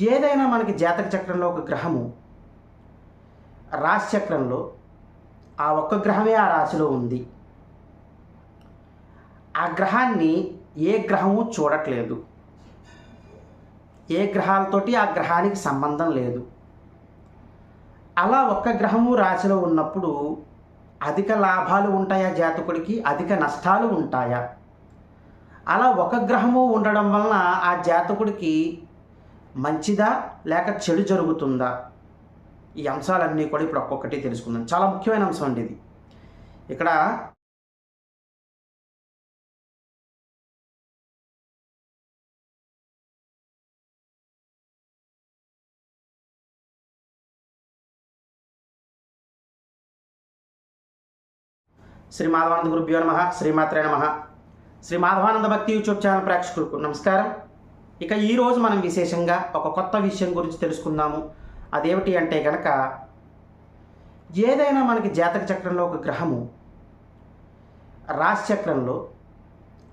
ఏదైనా మనకి జాతక చక్రంలో ఒక గ్రహము రాశి చక్రంలో ఆ ఒక్క గ్రహమే ఆ రాశిలో ఉంది. ఆ గ్రహాన్ని ఏ గ్రహము చూడట్లేదు. ఏ గ్రహాలతోటి ఆ గ్రహానికి సంబంధం లేదు. అలా ఒక్క గ్రహము రాశిలో ఉన్నప్పుడు అధిక లాభాలు ఉంటాయా జాతకుడికి? అధిక నష్టాలు ఉంటాయా? అలా ఒక గ్రహము ఉండడం వలన ఆ జాతకుడికి మంచిదా లేక చెడు జరుగుతుందా? ఈ అంశాలన్నీ కూడా ఇప్పుడు ఒక్కొక్కటి తెలుసుకుందాం. చాలా ముఖ్యమైన అంశం అండి ఇది. ఇక్కడ శ్రీ మాధవానంద గురుభ్యో నమ. శ్రీమాత్రే నమ. శ్రీ మాధవానంద భక్తి యూట్యూబ్ ఛానల్ ప్రేక్షకులకు నమస్కారం. ఇక ఈరోజు మనం విశేషంగా ఒక కొత్త విషయం గురించి తెలుసుకుందాము. అదేమిటి అంటే కనుక ఏదైనా మనకి జాతక చక్రంలో ఒక గ్రహము రాశి చక్రంలో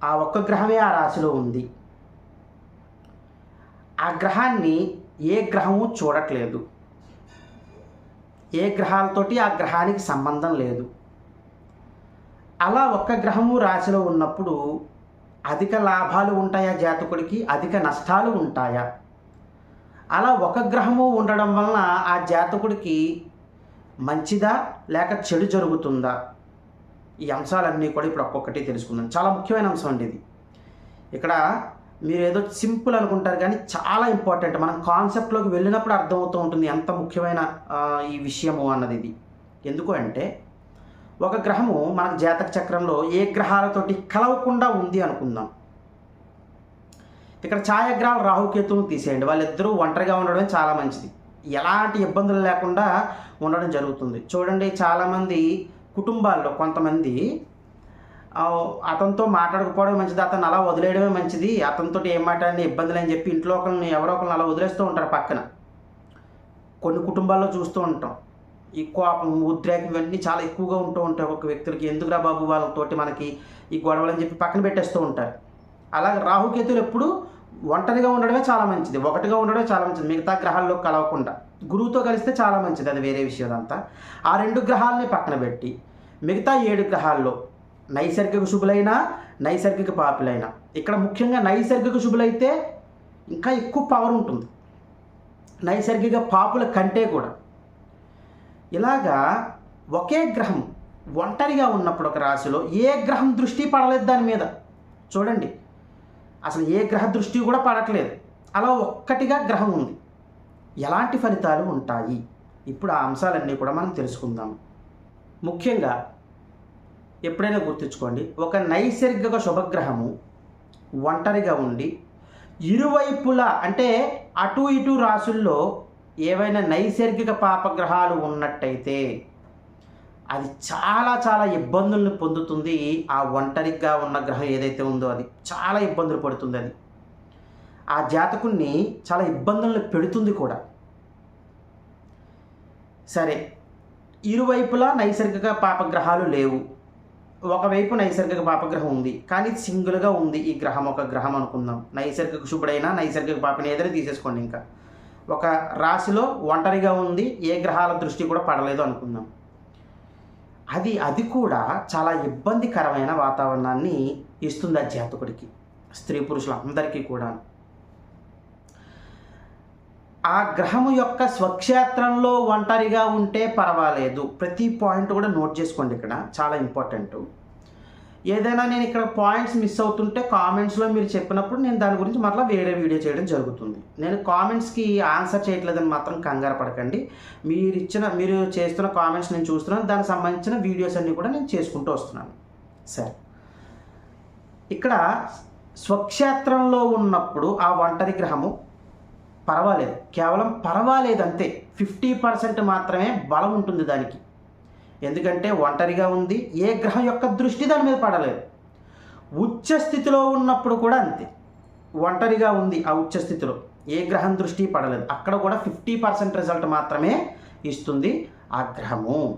ఆ ఒక్క గ్రహమే ఆ రాశిలో ఉంది. ఆ గ్రహాన్ని ఏ గ్రహము చూడట్లేదు. ఏ గ్రహాలతోటి ఆ గ్రహానికి సంబంధం లేదు. అలా ఒక్క గ్రహము రాశిలో ఉన్నప్పుడు అధిక లాభాలు ఉంటాయా జాతకుడికి? అధిక నష్టాలు ఉంటాయా? అలా ఒక గ్రహము ఉండడం వలన ఆ జాతకుడికి మంచిదా లేక చెడు జరుగుతుందా? ఈ అంశాలన్నీ కూడా ఇప్పుడు ఒక్కొక్కటి తెలుసుకుందాం. చాలా ముఖ్యమైన అంశం అండి ఇది. ఇక్కడ మీరు ఏదో సింపుల్ అనుకుంటారు కానీ చాలా ఇంపార్టెంట్. మనం కాన్సెప్ట్లోకి వెళ్ళినప్పుడు అర్థమవుతూ ఉంటుంది ఎంత ముఖ్యమైన ఈ విషయము అన్నది ఇది. ఎందుకు అంటే ఒక గ్రహము మనకు జాతక చక్రంలో ఏ గ్రహాలతోటి కలవకుండా ఉంది అనుకుందాం. ఇక్కడ ఛాయాగ్రహాలు రాహుకేతువును తీసేయండి. వాళ్ళిద్దరూ ఒంటరిగా ఉండడమే చాలా మంచిది. ఎలాంటి ఇబ్బందులు లేకుండా ఉండడం జరుగుతుంది. చూడండి చాలామంది కుటుంబాల్లో కొంతమంది అతనితో మాట్లాడకపోవడం మంచిది అతను అలా వదిలేయడమే మంచిది. అతనితో ఏం మాట్లాడిన ఇబ్బందులు అని చెప్పి ఇంట్లో ఒకరిని ఎవరో ఒకరిని అలా వదిలేస్తూ ఉంటారు పక్కన. కొన్ని కుటుంబాల్లో చూస్తూ ఉంటాం. ఈ కోపం ఉద్రేకం ఇవన్నీ చాలా ఎక్కువగా ఉంటూ ఉంటాయి ఒక వ్యక్తులకి. ఎందుకురా బాబు? వాళ్ళతోటి మనకి ఈ గొడవలని చెప్పి పక్కన పెట్టేస్తూ ఉంటారు. అలాగే రాహుకేతులు ఎప్పుడు ఒంటరిగా ఉండడమే చాలా మంచిది. ఒకటిగా ఉండడమే చాలా మంచిది. మిగతా గ్రహాల్లో కలవకుండా. గురువుతో కలిస్తే చాలా మంచిది. అది వేరే విషయం అదంతా. ఆ రెండు గ్రహాలని పక్కన పెట్టి మిగతా ఏడు గ్రహాల్లో నైసర్గిక శుభులైనా నైసర్గిక పాపులైనా ఇక్కడ ముఖ్యంగా నైసర్గిక శుభులైతే ఇంకా ఎక్కువ పవర్ ఉంటుంది. నైసర్గిక పాపుల కంటే కూడా ఇలాగా ఒకే గ్రహం ఒంటరిగా ఉన్నప్పుడు ఒక రాశిలో ఏ గ్రహం దృష్టి పడలేదు దాని మీద. చూడండి. అసలు ఏ గ్రహ దృష్టి కూడా పడట్లేదు. అలా ఒక్కటిగా గ్రహం ఉంది. ఎలాంటి ఫలితాలు ఉంటాయి? ఇప్పుడు ఆ అంశాలన్నీ కూడా మనం తెలుసుకుందాం. ముఖ్యంగా ఎప్పుడైనా గుర్తుంచుకోండి. ఒక నైసర్గిక శుభగ్రహము ఒంటరిగా ఉండి ఇరువైపులా అంటే అటు ఇటు రాసుల్లో ఏవైనా నైసర్గిక పాపగ్రహాలు ఉన్నట్టయితే అది చాలా చాలా ఇబ్బందులను పొందుతుంది. ఆ ఒంటరిగా ఉన్న గ్రహం ఏదైతే ఉందో అది చాలా ఇబ్బందులు పడుతుంది అది. ఆ జాతకుణ్ణి చాలా ఇబ్బందులను పెడుతుంది కూడా. సరే ఇరువైపులా నైసర్గిక పాపగ్రహాలు లేవు. ఒకవైపు నైసర్గిక పాపగ్రహం ఉంది. కానీ సింగిల్గా ఉంది ఈ గ్రహం ఒక గ్రహం అనుకుందాం. నైసర్గిక శుభుడైనా నైసర్గిక పాపని ఏదైనా తీసేసుకోండి ఇంకా. ఒక రాశిలో ఒంటరిగా ఉంది ఏ గ్రహాల దృష్టి కూడా పడలేదు అనుకుందాం. అది అది కూడా చాలా ఇబ్బందికరమైన వాతావరణాన్ని ఇస్తుంది ఆ జాతకుడికి స్త్రీ పురుషులందరికీ కూడా ఆ గ్రహము యొక్క స్వక్షేత్రంలో ఒంటరిగా ఉంటే పర్వాలేదు. ప్రతి పాయింట్ కూడా నోట్ చేసుకోండి ఇక్కడ చాలా ఇంపార్టెంట్. ఏదైనా నేను ఇక్కడ పాయింట్స్ మిస్ అవుతుంటే కామెంట్స్లో మీరు చెప్పినప్పుడు నేను దాని గురించి మరలా వేరే వీడియో చేయడం జరుగుతుంది. నేను కామెంట్స్కి ఆన్సర్ చేయట్లేదని మాత్రం కంగారు పడకండి. మీరు ఇచ్చిన మీరు చేస్తున్న కామెంట్స్ నేను చూస్తున్నాను. దానికి సంబంధించిన వీడియోస్ అన్నీ కూడా నేను చేసుకుంటూ వస్తున్నాను. సరే. ఇక్కడ స్వక్షేత్రంలో ఉన్నప్పుడు ఆ ఒంటరి గ్రహము పర్వాలేదు. కేవలం పర్వాలేదు అంతే ఫిఫ్టీ పర్సెంట్ మాత్రమే బలం ఉంటుంది దానికి. ఎందుకంటే ఒంటరిగా ఉంది ఏ గ్రహం యొక్క దృష్టి దాని మీద పడలేదు. ఉచ్చ స్థితిలో ఉన్నప్పుడు కూడా అంతే. ఒంటరిగా ఉంది ఆ ఉచ్చ స్థితిలో. ఏ గ్రహం దృష్టి పడలేదు. అక్కడ కూడా ఫిఫ్టీ పర్సెంట్ రిజల్ట్ మాత్రమే ఇస్తుంది ఆ గ్రహము.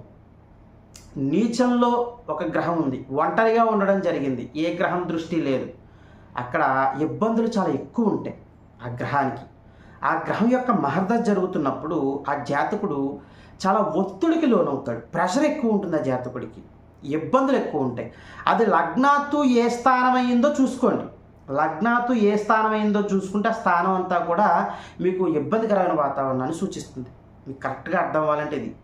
నీచంలో ఒక గ్రహం ఉంది. ఒంటరిగా ఉండడం జరిగింది. ఏ గ్రహం దృష్టి లేదు. అక్కడ ఇబ్బందులు చాలా ఎక్కువ ఉంటాయి ఆ గ్రహానికి. ఆ గ్రహం యొక్క మహర్దశ జరుగుతున్నప్పుడు ఆ జాతకుడు చాలా ఒత్తిడికి లోనవుతాడు. ప్రెషర్ ఎక్కువ ఉంటుంది ఆ జాతకుడికి. ఇబ్బందులు ఎక్కువ ఉంటాయి. అది లగ్నాత్తు ఏ స్థానం అయిందో చూసుకోండి. లగ్నాత్తు ఏ స్థానమైందో చూసుకుంటే ఆ స్థానం అంతా కూడా మీకు ఇబ్బందికరమైన వాతావరణాన్ని సూచిస్తుంది. మీకు కరెక్ట్గా అర్థం అవ్వాలంటే ఇది.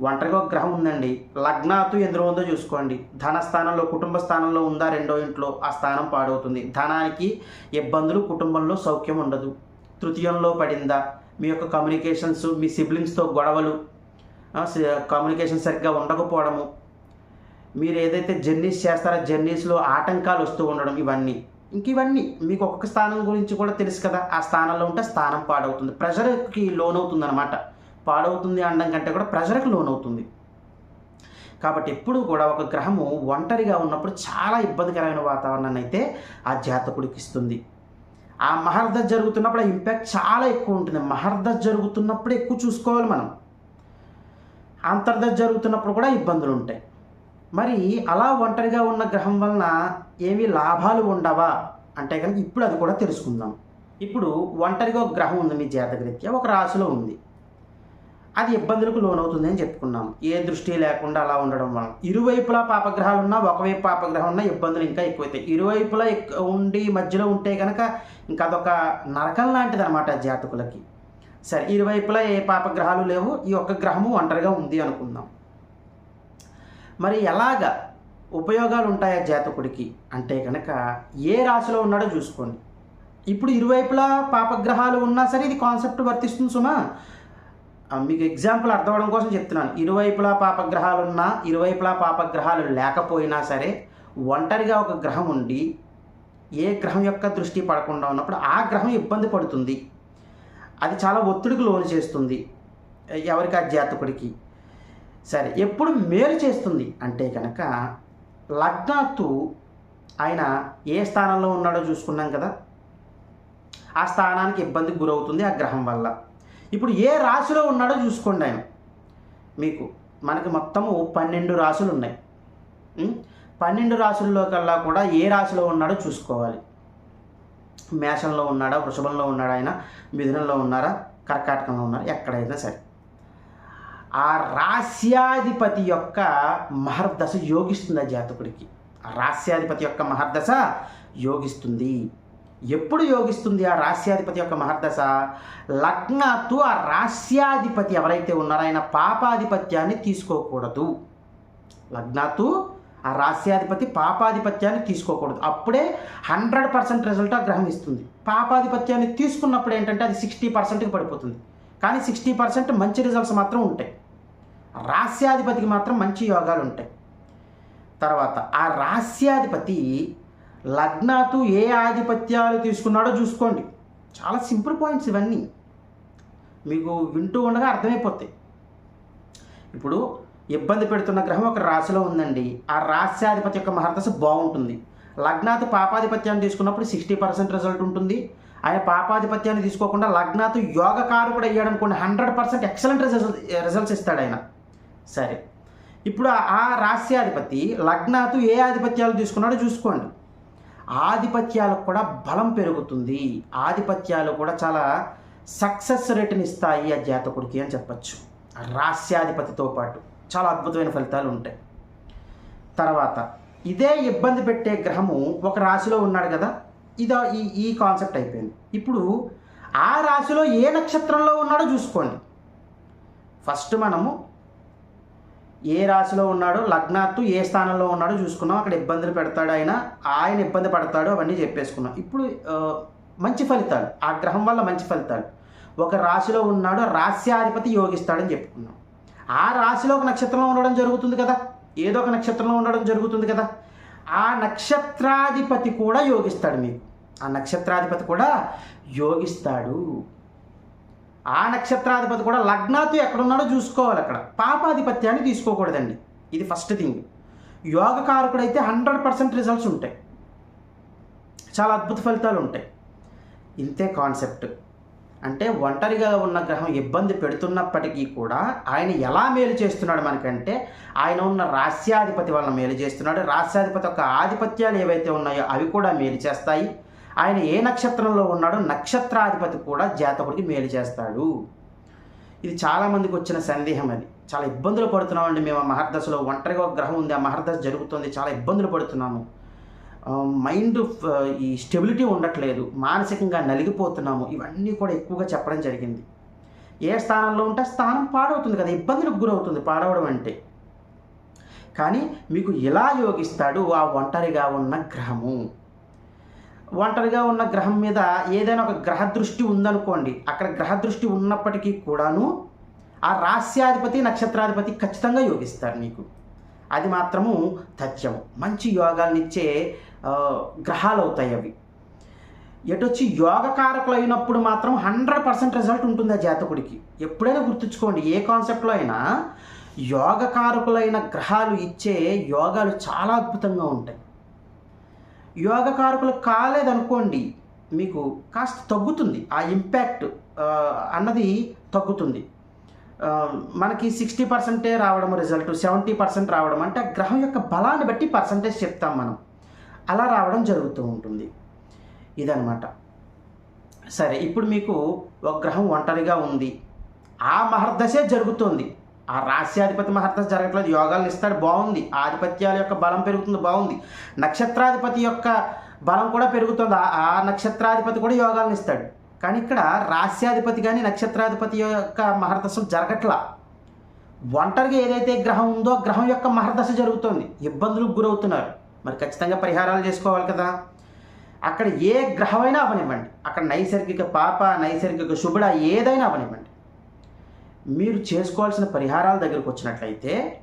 ఒంటరిగా ఒక గ్రహం ఉందండి. లగ్నాతు ఎందులో ఉందో చూసుకోండి. ధన స్థానంలో కుటుంబ స్థానంలో ఉందా రెండో ఇంట్లో ఆ స్థానం పాడవుతుంది. ధనానికి ఇబ్బందులు కుటుంబంలో సౌఖ్యం ఉండదు. తృతీయంలో పడిందా? మీ యొక్క కమ్యూనికేషన్స్ మీ సిబ్లింగ్స్తో గొడవలు కమ్యూనికేషన్ సరిగ్గా ఉండకపోవడము మీరు ఏదైతే జర్నీస్ చేస్తారో జర్నీస్లో ఆటంకాలు వస్తూ ఉండడం ఇవన్నీ. ఇంక ఇవన్నీ మీకు ఒక్కొక్క స్థానం గురించి కూడా తెలుసు కదా ఆ స్థానంలో ఉంటే స్థానం పాడవుతుంది. ప్రెషర్కి లోన్ అవుతుంది అనమాట పాడవుతుంది అనడం కంటే కూడా ప్రెషర్కి లోన్ అవుతుంది కాబట్టి ఎప్పుడు కూడా ఒక గ్రహము ఒంటరిగా ఉన్నప్పుడు చాలా ఇబ్బందికరమైన వాతావరణాన్ని అయితే ఆ జాతకుడికి ఇస్తుంది. ఆ మహర్ద జరుగుతున్నప్పుడు ఆ ఇంపాక్ట్ చాలా ఎక్కువ ఉంటుంది. మహర్ద జరుగుతున్నప్పుడు ఎక్కువ చూసుకోవాలి మనం. అంతర్దశ జరుగుతున్నప్పుడు కూడా ఇబ్బందులు ఉంటాయి. మరి అలా ఒంటరిగా ఉన్న గ్రహం వలన ఏమీ లాభాలు ఉండవా? అంటే కనుక ఇప్పుడు అది కూడా తెలుసుకుందాం. ఇప్పుడు ఒంటరిగా ఒక గ్రహం ఉంది మీ జాతకరీత్యా ఒక రాశిలో ఉంది. అది ఇబ్బందులకు లోనవుతుంది అని చెప్పుకున్నాం. ఏ దృష్టి లేకుండా అలా ఉండడం వలన ఇరువైపులా పాపగ్రహాలు ఉన్నా ఒకవైపు పాపగ్రహం ఉన్నా ఇబ్బందులు ఇంకా ఎక్కువైతాయి. ఇరువైపులా ఎక్కువ ఉండి మధ్యలో ఉంటే కనుక ఇంకా అదొక నరకం లాంటిది అనమాట జాతకులకి. సరే ఇరువైపులా ఏ పాపగ్రహాలు లేవు. ఈ ఒక్క గ్రహము ఒంటరిగా ఉంది అనుకుందాం. మరి ఎలాగ ఉపయోగాలు ఉంటాయా జాతకుడికి? అంటే కనుక ఏ రాశిలో ఉన్నాడో చూసుకోండి. ఇప్పుడు ఇరువైపులా పాపగ్రహాలు ఉన్నా సరే ఇది కాన్సెప్ట్ వర్తిస్తుంది సుమా. మీకు ఎగ్జాంపుల్ అర్థం అవడం కోసం చెప్తున్నాను. ఇరువైపులా పాపగ్రహాలు ఉన్నా ఇరువైపులా పాపగ్రహాలు లేకపోయినా సరే ఒంటరిగా ఒక గ్రహం ఉండి ఏ గ్రహం యొక్క దృష్టి పడకుండా ఉన్నప్పుడు ఆ గ్రహం ఇబ్బంది పడుతుంది. అది చాలా ఒత్తిడికి లోను చేస్తుంది ఎవరికి? ఆ జాతకుడికి. సరే ఎప్పుడు మేలు చేస్తుంది? అంటే కనుక లగ్నాత్తు ఆయన ఏ స్థానంలో ఉన్నాడో చూసుకున్నాం కదా? ఆ స్థానానికి ఇబ్బందికి గురవుతుంది ఆ గ్రహం వల్ల. ఇప్పుడు ఏ రాశిలో ఉన్నాడో చూసుకోండి ఆయన. మీకు మనకి మొత్తము పన్నెండు రాశులు ఉన్నాయి. పన్నెండు రాశుల్లో కల్లా కూడా ఏ రాశిలో ఉన్నాడో చూసుకోవాలి. మేషంలో ఉన్నాడా వృషభంలో ఉన్నాడా ఆయన మిథునంలో ఉన్నారా కర్కాటకంలో ఉన్నారా ఎక్కడైనా సరే. ఆ రాస్యాధిపతి యొక్క మహర్దశ యోగిస్తుంది ఆ జాతకుడికి. ఆ రాస్యాధిపతి యొక్క మహర్దశ యోగిస్తుంది. ఎప్పుడు యోగిస్తుంది ఆ రాస్యాధిపతి యొక్క మహర్దశ? లగ్నాత్తు ఆ రాస్యాధిపతి ఎవరైతే ఉన్నారో ఆయన పాపాధిపత్యాన్ని తీసుకోకూడదు. లగ్నాత్తు ఆ రాస్యాధిపతి పాపాధిపత్యాన్ని తీసుకోకూడదు. అప్పుడే హండ్రెడ్ పర్సెంట్ రిజల్ట్ ఆ గ్రహం ఇస్తుంది. పాపాధిపత్యాన్ని తీసుకున్నప్పుడు ఏంటంటే అది సిక్స్టీ పర్సెంట్కి పడిపోతుంది. కానీ సిక్స్టీ పర్సెంట్ మంచి రిజల్ట్స్ మాత్రం ఉంటాయి. రాస్యాధిపతికి మాత్రం మంచి యోగాలు ఉంటాయి. తర్వాత ఆ రాస్యాధిపతి లగ్నాతు ఏ ఆధిపత్యాలు తీసుకున్నాడో చూసుకోండి. చాలా సింపుల్ పాయింట్స్ ఇవన్నీ. మీకు వింటూ ఉండగా అర్థమైపోతాయి. ఇప్పుడు ఇబ్బంది పెడుతున్న గ్రహం ఒక రాశిలో ఉందండి. ఆ రాశ్యాధిపతి యొక్క మహర్దశ బాగుంటుంది. లగ్నాతు పాపాధిపత్యాన్ని తీసుకున్నప్పుడు సిక్స్టీ పర్సెంట్ రిజల్ట్ ఉంటుంది. ఆయన పాపాధిపత్యాన్ని తీసుకోకుండా లగ్నాతు యోగకారు కూడా అయ్యాడు అనుకోండి hundred percent excellent result results ఇస్తాడు ఆయన. సరే. ఇప్పుడు ఆ- రాశ్యాధిపతి లగ్నాతు ఏ ఆధిపత్యాలు తీసుకున్నాడో చూసుకోండి. ఆధిపత్యాలకు కూడా బలం పెరుగుతుంది. ఆధిపత్యాలు కూడా చాలా సక్సెస్ రేటుని ఇస్తాయి ఆ జాతకుడికి అని చెప్పచ్చు. రాస్యాధిపతితో పాటు చాలా అద్భుతమైన ఫలితాలు ఉంటాయి. తర్వాత ఇదే ఇబ్బంది పెట్టే గ్రహము ఒక రాశిలో ఉన్నాడు కదా ఇదో ఈ ఈ కాన్సెప్ట్ అయిపోయింది. ఇప్పుడు ఆ రాశిలో ఏ నక్షత్రంలో ఉన్నాడో చూసుకోండి. ఫస్ట్ మనము ఏ రాశిలో ఉన్నాడో లగ్నాత్తు ఏ స్థానంలో ఉన్నాడో చూసుకున్నాం అక్కడ ఇబ్బందులు పెడతాడు ఆయన ఆయన ఇబ్బంది పడతాడు అవన్నీ చెప్పేసుకున్నాం ఇప్పుడు మంచి ఫలితాలు ఆ గ్రహం వల్ల మంచి ఫలితాలు. ఒక రాశిలో ఉన్నాడో రాస్యాధిపతి యోగిస్తాడని చెప్పుకున్నాం ఆ రాశిలో ఒక నక్షత్రంలో ఉండడం జరుగుతుంది కదా? ఏదో ఒక నక్షత్రంలో ఉండడం జరుగుతుంది కదా? ఆ నక్షత్రాధిపతి కూడా యోగిస్తాడు మీకు. ఆ నక్షత్రాధిపతి కూడా యోగిస్తాడు. ఆ నక్షత్రాధిపతి కూడా లగ్నాతో ఎక్కడున్నాడో చూసుకోవాలి అక్కడ. పాపాధిపత్యాన్ని తీసుకోకూడదండి. ఇది ఫస్ట్ థింగ్ యోగకారకుడైతే హండ్రెడ్ పర్సెంట్ రిజల్ట్స్ ఉంటాయి. చాలా అద్భుత ఫలితాలు ఉంటాయి. ఇంతే కాన్సెప్ట్ అంటే ఒంటరిగా ఉన్న గ్రహం ఇబ్బంది పెడుతున్నప్పటికీ కూడా ఆయన ఎలా మేలు చేస్తున్నాడు మనకంటే ఆయన ఉన్న రాస్యాధిపతి వలన మేలు చేస్తున్నాడు. రాస్యాధిపతి యొక్క ఆధిపత్యాలు ఏవైతే ఉన్నాయో అవి కూడా మేలు చేస్తాయి. ఆయన ఏ నక్షత్రంలో ఉన్నాడో నక్షత్రాధిపతి కూడా జాతకుడికి మేలు చేస్తాడు. ఇది చాలామందికి వచ్చిన సందేహం అది. చాలా ఇబ్బందులు పడుతున్నామండి మేము ఆ మహర్దశలో. ఒంటరిగా ఒక గ్రహం ఉంది ఆ మహర్దశ జరుగుతుంది. చాలా ఇబ్బందులు పడుతున్నాము. మైండ్ ఈ స్టెబిలిటీ ఉండట్లేదు. మానసికంగా నలిగిపోతున్నాము. ఇవన్నీ కూడా ఎక్కువగా చెప్పడం జరిగింది. ఏ స్థానంలో ఉంటే స్థానం పాడవుతుంది కదా. ఇబ్బందులకు గురవుతుంది పాడవడం అంటే. కానీ మీకు ఎలా యోగిస్తాడు ఆ ఒంటరిగా ఉన్న గ్రహము? ఒంటరిగా ఉన్న గ్రహం మీద ఏదైనా ఒక గ్రహ దృష్టి ఉందనుకోండి అక్కడ గ్రహ దృష్టి ఉన్నప్పటికీ కూడాను ఆ రాస్యాధిపతి నక్షత్రాధిపతి ఖచ్చితంగా యోగిస్తారు నీకు. అది మాత్రము తథ్యం మంచి యోగాలనిచ్చే గ్రహాలు అవుతాయి అవి. ఎటొచ్చి యోగకారకులు అయినప్పుడు మాత్రం హండ్రెడ్ పర్సెంట్ రిజల్ట్ ఉంటుంది ఆ జాతకుడికి. ఎప్పుడైనా గుర్తుంచుకోండి ఏ కాన్సెప్ట్లో అయినా యోగకారకులైన గ్రహాలు ఇచ్చే యోగాలు చాలా అద్భుతంగా ఉంటాయి. యోగకారకులు కాలేదనుకోండి మీకు కాస్త తగ్గుతుంది. ఆ ఇంపాక్ట్ అన్నది తగ్గుతుంది. మనకి సిక్స్టీ పర్సెంటే రావడం రిజల్ట్ సెవెంటీ పర్సెంట్ రావడం అంటే ఆ గ్రహం యొక్క బలాన్ని బట్టి పర్సంటేజ్ చెప్తాం మనం. అలా రావడం జరుగుతూ ఉంటుంది. ఇదనమాట సరే ఇప్పుడు మీకు ఒక గ్రహం ఒంటరిగా ఉంది. ఆ మహర్దశే జరుగుతుంది. ఆ రాశ్యాధిపతి మహర్దశ జరగట్లేదు. యోగాలను ఇస్తాడు. బాగుంది. ఆధిపత్యాల యొక్క బలం పెరుగుతుంది. బాగుంది. నక్షత్రాధిపతి యొక్క బలం కూడా పెరుగుతుంది. ఆ- నక్షత్రాధిపతి కూడా యోగాలను ఇస్తాడు. కానీ ఇక్కడ రాశ్యాధిపతి కానీ నక్షత్రాధిపతి యొక్క మహర్దశం జరగట్లా. ఒంటరిగా ఏదైతే గ్రహం ఉందో గ్రహం యొక్క మహర్దశ జరుగుతుంది. ఇబ్బందులకు గురవుతున్నారు. మరి ఖచ్చితంగా పరిహారాలు చేసుకోవాలి కదా. అక్కడ ఏ గ్రహమైనా అవనివ్వండి. అక్కడ నైసర్గిక పాప నైసర్గిక శుభుడ ఏదైనా అవనివ్వండి. మీరు చేసుకోవాల్సిన పరిహారాల దగ్గరకు వచ్చినట్లయితే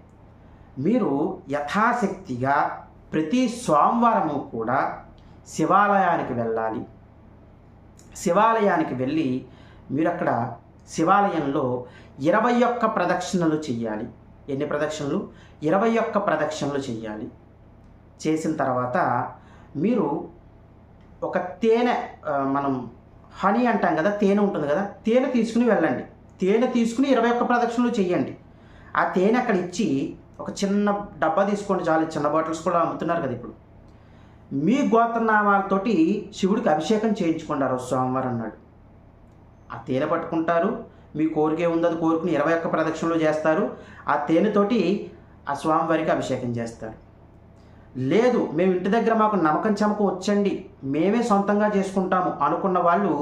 మీరు యథాశక్తిగా ప్రతి సోమవారము కూడా శివాలయానికి వెళ్ళాలి. శివాలయానికి వెళ్ళి మీరు అక్కడ శివాలయంలో ఇరవై ఒక్క ప్రదక్షిణలు చెయ్యాలి. ఎన్ని ప్రదక్షిణలు? ఇరవై ఒక్క ప్రదక్షిణలు చెయ్యాలి. చేసిన తర్వాత మీరు ఒక తేనె మనం హనీ అంటాం కదా తేనె ఉంటుంది కదా తేనె తీసుకుని వెళ్ళండి. తేనె తీసుకుని ఇరవై ఒక్క ప్రదక్షిణలు చేయండి ఆ తేనె అక్కడ ఇచ్చి ఒక చిన్న డబ్బా తీసుకోండి చాలు చిన్న బాటిల్స్ కూడా అమ్ముతున్నారు కదా ఇప్పుడు. మీ గోత్రనామాలతోటి శివుడికి అభిషేకం చేయించుకోండి ఆ రోజు సోమవారం నాడు ఆ తేనె పట్టుకుంటారు మీ కోరిక ఉందో అది కోరుకుని ఇరవై ఒక్క ప్రదక్షిణలు చేస్తారు ఆ తేనెతోటి ఆ స్వామివారికి అభిషేకం చేస్తారు. లేదు మేము ఇంటి దగ్గర మాకు నమ్మకం చమకం వచ్చండి మేమే సొంతంగా చేసుకుంటాము అనుకున్న వాళ్ళు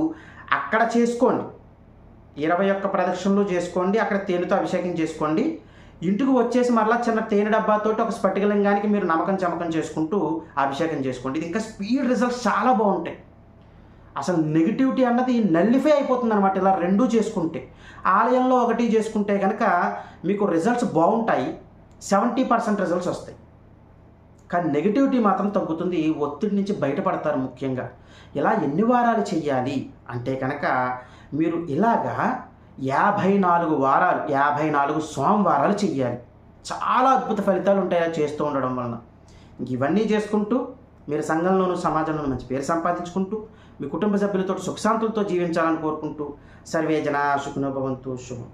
అక్కడ చేసుకోండి. ఇరవై ఒక్క ప్రదక్షిణలు చేసుకోండి అక్కడ తేనెతో అభిషేకం చేసుకోండి. ఇంటికి వచ్చేసి మరలా చిన్న తేనె డబ్బాతోటి ఒక స్ఫటికలింగానికి మీరు నమ్మకం చమకం చేసుకుంటూ అభిషేకం చేసుకోండి. ఇది ఇంకా స్పీడ్ రిజల్ట్స్ చాలా బాగుంటాయి. అసలు నెగిటివిటీ అన్నది నల్లిఫై అయిపోతుంది అనమాట ఇలా రెండూ చేసుకుంటే. ఆలయంలో ఒకటి చేసుకుంటే కనుక మీకు రిజల్ట్స్ బాగుంటాయి సెవెంటీ పర్సెంట్ రిజల్ట్స్ వస్తాయి. కానీ నెగిటివిటీ మాత్రం తగ్గుతుంది ఒత్తిడి నుంచి బయటపడతారు ముఖ్యంగా. ఇలా ఎన్ని వారాలు చెయ్యాలి అంటే కనుక మీరు ఇలాగా యాభై నాలుగు వారాలు యాభై నాలుగు సోమవారాలు చెయ్యాలి. చాలా అద్భుత ఫలితాలు ఉంటాయి చేస్తూ ఉండడం వలన. ఇవన్నీ చేసుకుంటూ మీరు సంఘంలోనూ సమాజంలోనూ మంచి పేరు సంపాదించుకుంటూ మీ కుటుంబ సభ్యులతో సుఖశాంతులతో జీవించాలని కోరుకుంటూ సర్వే జనా సుఖనోభవంతు శుభం.